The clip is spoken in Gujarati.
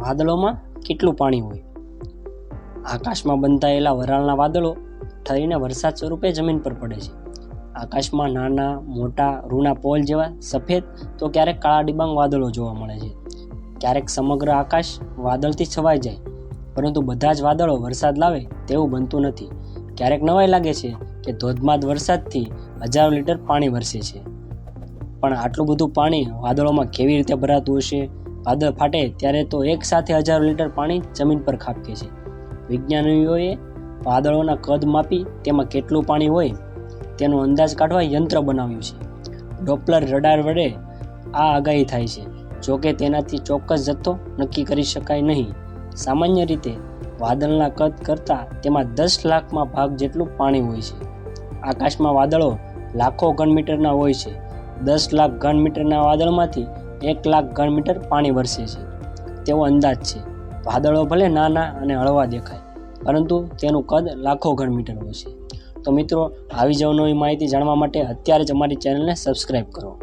વાદળોમાં કેટલું પાણી હોય? આકાશમાં બંધાયેલા વરાળના વાદળો ઠરીને વરસાદ સ્વરૂપે જમીન પર પડે છે. આકાશમાં નાના, મોટા, રૂના પોલ જેવા સફેદ તો ક્યારેક કાળા ડિબાંગ વાદળો જોવા મળે છે. ક્યારેક સમગ્ર આકાશ વાદળથી છવાઈ જાય, પરંતુ બધા જ વાદળો વરસાદ લાવે તેવું બનતું નથી. ક્યારેક નવાઈ લાગે છે કે ધોધમાર વરસાદથી હજારો લીટર પાણી વરસે છે. પણ આટલું બધું પાણી વાદળોમાં કેવી રીતે ભરાતું હશે? વાદળ ફાટે ત્યારે તો એક સાથે હજારો લીટર પાણી જમીન પર ખાબકે છે. વિજ્ઞાનીઓએ વાદળોના કદ માપી તેમાં કેટલું પાણી હોય તેનો અંદાજ કાઢવા યંત્ર બનાવ્યું છે. ડોપલર રડાર વડે આ આગાહી થાય છે. જોકે તેનાથી ચોક્કસ જથ્થો નક્કી કરી શકાય નહીં. સામાન્ય રીતે વાદળના કદ કરતાં તેમાં દસ લાખમાં ભાગ જેટલું પાણી હોય છે. આકાશમાં વાદળો લાખો ઘન મીટરના હોય છે. દસ લાખ ઘન મીટરના વાદળમાંથી એક લાખ ઘણ મીટર પાણી વરસે છે. તેવો અંદાજ છે. વાદળો ભલે નાના અને હળવા દેખાય, પરંતુ તેનું કદ લાખો ઘણ મીટર હોય છે. તો મિત્રો, આવી જ અવનવી માહિતી જાણવા માટે અત્યારે જ અમારી ચેનલને સબસ્ક્રાઈબ કરો.